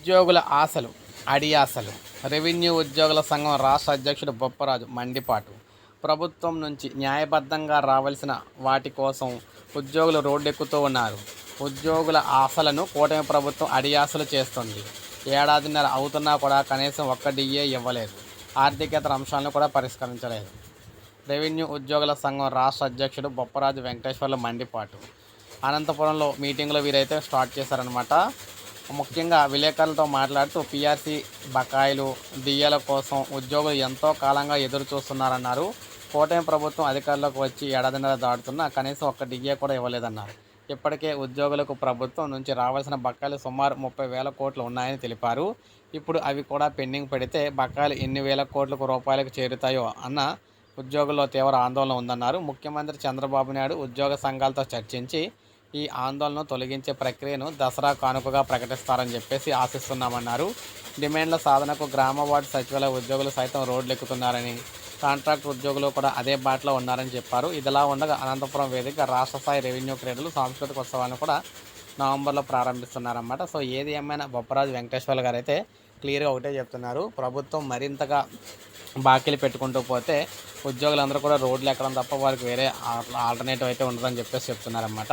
ఉద్యోగుల ఆశలు అడియాసలు రెవెన్యూ ఉద్యోగుల సంఘం రాష్ట్ర అధ్యక్షుడు బొప్పరాజు మండిపాటు. ప్రభుత్వం నుంచి న్యాయబద్ధంగా రావాల్సిన వాటి కోసం ఉద్యోగులు రోడ్డెక్కుతూ ఉన్నారు. ఉద్యోగుల ఆశలను కూటమి ప్రభుత్వం అడియాసలు చేస్తుంది. ఏడాదిన్నర అవుతున్నా కూడా కనీసం ఒక్క డిఏ ఇవ్వలేదు. ఆర్థికేతర అంశాలను కూడా పరిష్కరించలేదు. రెవెన్యూ ఉద్యోగుల సంఘం రాష్ట్ర అధ్యక్షుడు బొప్పరాజు వెంకటేశ్వర్లు మండిపాటు. అనంతపురంలో మీటింగ్లో వీరైతే స్టార్ట్ చేశారనమాట ముఖ్యంగా విలేకరులతో మాట్లాడుతూ పీఆర్సీ బకాయిలు డిఏల కోసం ఉద్యోగులు ఎంతో కాలంగా ఎదురు చూస్తున్నారన్నారు కూటమి ప్రభుత్వం అధికారంలోకి వచ్చి ఏడాదిన్నర దాటుతున్నా కనీసం ఒక్క డిఏ కూడా ఇవ్వలేదన్నారు. ఇప్పటికే ఉద్యోగులకు ప్రభుత్వం నుంచి రావాల్సిన బకాయిలు సుమారు ముప్పై వేల కోట్లు ఉన్నాయని తెలిపారు. ఇప్పుడు అవి కూడా పెండింగ్ పెడితే బకాయిలు ఎన్ని వేల కోట్లకు రూపాయలకు చేరుతాయో అన్న ఉద్యోగుల్లో తీవ్ర ఆందోళన ఉందన్నారు. ముఖ్యమంత్రి చంద్రబాబు నాయుడు ఉద్యోగ సంఘాలతో చర్చించి ఈ ఆందోళనను తొలగించే ప్రక్రియను దసరా కానుకగా ప్రకటిస్తారని చెప్పేసి ఆశిస్తున్నామన్నారు. డిమాండ్ల సాధనకు గ్రామ వార్డు సచివాలయ ఉద్యోగులు సైతం రోడ్లు ఎక్కుతున్నారని కాంట్రాక్ట్ ఉద్యోగులు కూడా అదే బాటలో ఉన్నారని చెప్పారు. ఇదిలా ఉండగా అనంతపురం వేదిక రాష్ట్ర స్థాయి రెవెన్యూ క్రీడలు సాంస్కృతిక ఉత్సవాలను కూడా నవంబర్లో ప్రారంభిస్తున్నారన్నమాట. సో ఏది ఏమైనా బొప్పరాజు వెంకటేశ్వర్లు గారు అయితే క్లియర్గా ఒకటే చెప్తున్నారు. ప్రభుత్వం మరింతగా బాకీలు పెట్టుకుంటూ పోతే ఉద్యోగులందరూ కూడా రోడ్లు ఎక్కడం తప్ప వారికి వేరే ఆల్టర్నేటివ్ అయితే ఉండదని చెప్పేసి చెప్తున్నారన్నమాట.